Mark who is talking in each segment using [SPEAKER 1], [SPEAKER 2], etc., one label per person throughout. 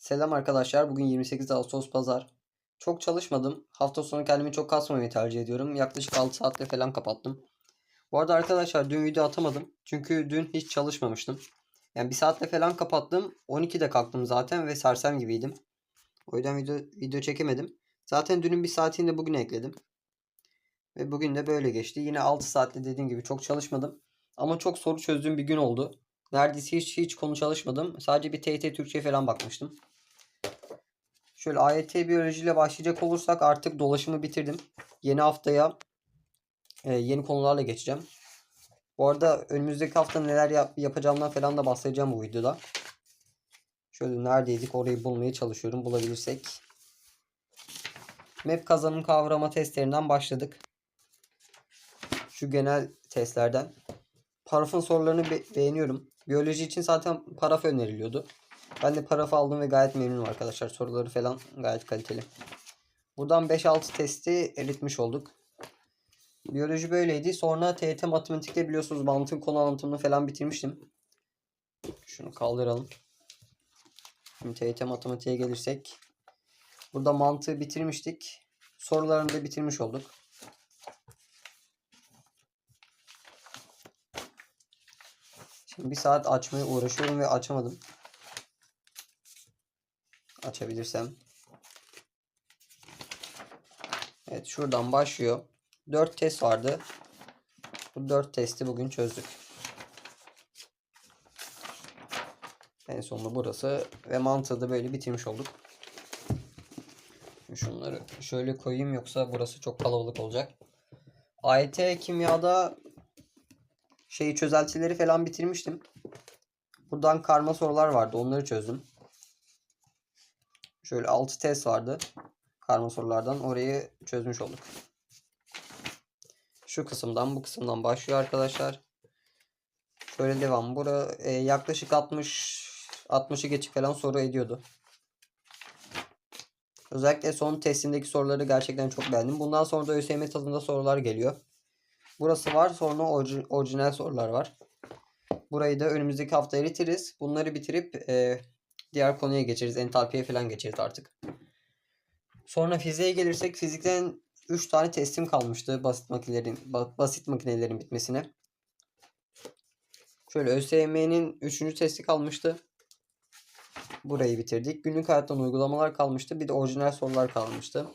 [SPEAKER 1] Selam arkadaşlar. Bugün 28 Ağustos Pazar. Çok çalışmadım. Hafta sonu kendimi çok kasmamayı tercih ediyorum. Yaklaşık 6 saatte falan kapattım. Bu arada arkadaşlar dün video atamadım. Çünkü dün hiç çalışmamıştım. Yani bir saatte falan kapattım. 12'de kalktım zaten ve sersem gibiydim. O yüzden video, video çekemedim. Zaten dünün bir saatini de bugün ekledim. Ve bugün de böyle geçti. Yine 6 saatte dediğim gibi çok çalışmadım. Ama çok soru çözdüğüm bir gün oldu. Neredeyse hiç hiç konu çalışmadım. Sadece bir TYT Türkçe falan bakmıştım. Şöyle AYT biyolojiyle başlayacak olursak artık dolaşımı bitirdim. Yeni haftaya e, yeni konularla geçeceğim. Bu arada önümüzdeki hafta neler yap- yapacağımdan falan da bahsedeceğim bu videoda. Şöyle neredeydik orayı bulmaya çalışıyorum bulabilirsek. Map kazanım kavrama testlerinden başladık. Şu genel testlerden. Parafın sorularını be- beğeniyorum. Biyoloji için zaten paraf öneriliyordu. Ben de parafı aldım ve gayet memnunum arkadaşlar. Soruları falan gayet kaliteli. Buradan 5-6 testi eritmiş olduk. Biyoloji böyleydi. Sonra TYT matematikte biliyorsunuz mantık konu anlatımını falan bitirmiştim. Şunu kaldıralım. Şimdi TYT matematiğe gelirsek. Burada mantığı bitirmiştik. Sorularını da bitirmiş olduk. Bir saat açmaya uğraşıyorum ve açamadım. Açabilirsem. Evet şuradan başlıyor. 4 test vardı. Bu 4 testi bugün çözdük. En sonunda burası ve mantığı da böyle bitirmiş olduk. Şunları şöyle koyayım yoksa burası çok kalabalık olacak. AYT kimyada şey çözeltileri falan bitirmiştim. Buradan karma sorular vardı. Onları çözdüm. Şöyle 6 test vardı. Karma sorulardan orayı çözmüş olduk. Şu kısımdan bu kısımdan başlıyor arkadaşlar. Şöyle devam. Bura e, yaklaşık 60 60'ı geçik falan soru ediyordu. Özellikle son testimdeki soruları gerçekten çok beğendim. Bundan sonra da ÖSYM tadında sorular geliyor. Burası var. Sonra orji- orijinal sorular var. Burayı da önümüzdeki hafta eritiriz. Bunları bitirip e, diğer konuya geçeriz. Entalpiye falan geçeriz artık. Sonra fiziğe gelirsek fizikten 3 tane testim kalmıştı basit makinelerin ba- basit makinelerin bitmesine. Şöyle ÖSYM'nin 3. testi kalmıştı. Burayı bitirdik. Günlük hayattan uygulamalar kalmıştı. Bir de orijinal sorular kalmıştı.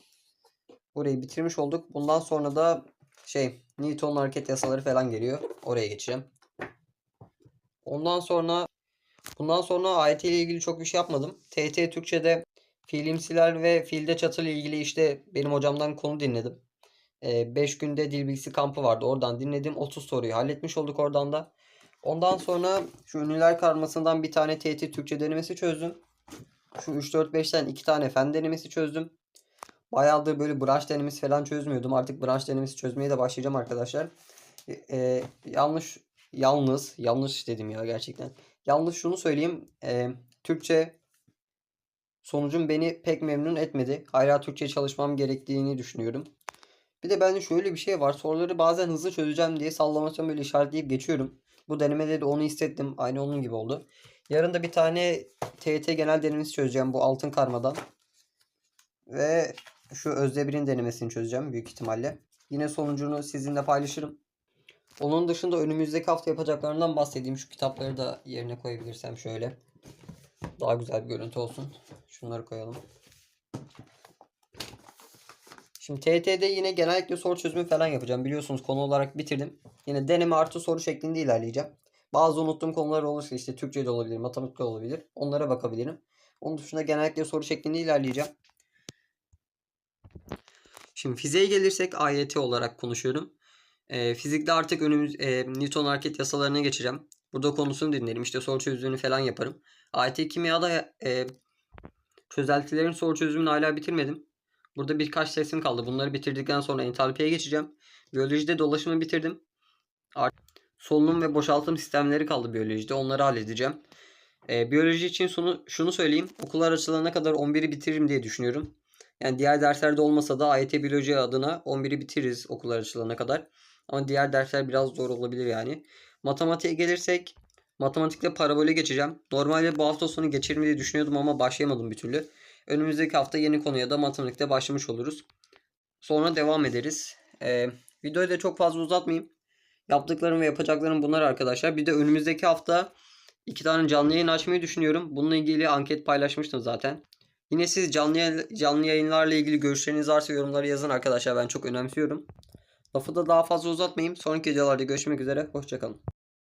[SPEAKER 1] Burayı bitirmiş olduk. Bundan sonra da şey Newton'un hareket yasaları falan geliyor. Oraya geçeceğim. Ondan sonra bundan sonra AYT ile ilgili çok bir şey yapmadım. TYT Türkçe'de fiilimsiler ve fiilde çatı ile ilgili işte benim hocamdan konu dinledim. 5 günde dil bilgisi kampı vardı. Oradan dinledim. 30 soruyu halletmiş olduk oradan da. Ondan sonra şu ünlüler karmasından bir tane TYT Türkçe denemesi çözdüm. Şu 3-4-5'ten iki tane fen denemesi çözdüm. Bayağıdır böyle branş denemesi falan çözmüyordum. Artık branş denemesi çözmeye de başlayacağım arkadaşlar. E, e, yanlış yalnız yanlış dedim ya gerçekten. Yalnız şunu söyleyeyim. e, Türkçe sonucum beni pek memnun etmedi. Hala Türkçe çalışmam gerektiğini düşünüyorum. Bir de bende şöyle bir şey var. Soruları bazen hızlı çözeceğim diye sallamasyon böyle işaretleyip geçiyorum. Bu denemede de onu hissettim. Aynı onun gibi oldu. Yarın da bir tane TYT genel denemesi çözeceğim bu altın karmadan. Ve şu Özdebir'in denemesini çözeceğim büyük ihtimalle. Yine sonucunu sizinle paylaşırım. Onun dışında önümüzdeki hafta yapacaklarından bahsedeyim. Şu kitapları da yerine koyabilirsem şöyle. Daha güzel bir görüntü olsun. Şunları koyalım. Şimdi TYT'de yine genellikle soru çözümü falan yapacağım. Biliyorsunuz konu olarak bitirdim. Yine deneme artı soru şeklinde ilerleyeceğim. Bazı unuttuğum konular olursa işte Türkçe de olabilir, matematik de olabilir. Onlara bakabilirim. Onun dışında genellikle soru şeklinde ilerleyeceğim. Şimdi fiziğe gelirsek AYT olarak konuşuyorum. Ee, fizikte artık önümüz e, Newton hareket yasalarına geçeceğim. Burada konusunu dinlerim. İşte soru çözümünü falan yaparım. AYT kimyada e, çözeltilerin soru çözümünü hala bitirmedim. Burada birkaç testim kaldı. Bunları bitirdikten sonra entalpiye geçeceğim. Biyolojide dolaşımı bitirdim. Art solunum ve boşaltım sistemleri kaldı biyolojide. Onları halledeceğim. Ee, biyoloji için şunu, şunu söyleyeyim. Okullar açılana kadar 11'i bitiririm diye düşünüyorum. Yani diğer derslerde olmasa da AYT biyoloji adına 11'i bitiririz okullar açılana kadar. Ama diğer dersler biraz zor olabilir yani. Matematiğe gelirsek Matematikte parabole geçeceğim. Normalde bu hafta sonu geçerim diye düşünüyordum ama başlayamadım bir türlü. Önümüzdeki hafta yeni konuya da matematikte başlamış oluruz. Sonra devam ederiz. Ee, videoyu da çok fazla uzatmayayım. Yaptıklarım ve yapacaklarım bunlar arkadaşlar. Bir de önümüzdeki hafta iki tane canlı yayın açmayı düşünüyorum. Bununla ilgili anket paylaşmıştım zaten. Yine siz canlı, canlı yayınlarla ilgili görüşleriniz varsa yorumlara yazın arkadaşlar. Ben çok önemsiyorum. Lafı da daha fazla uzatmayayım. Sonraki videolarda görüşmek üzere. Hoşçakalın.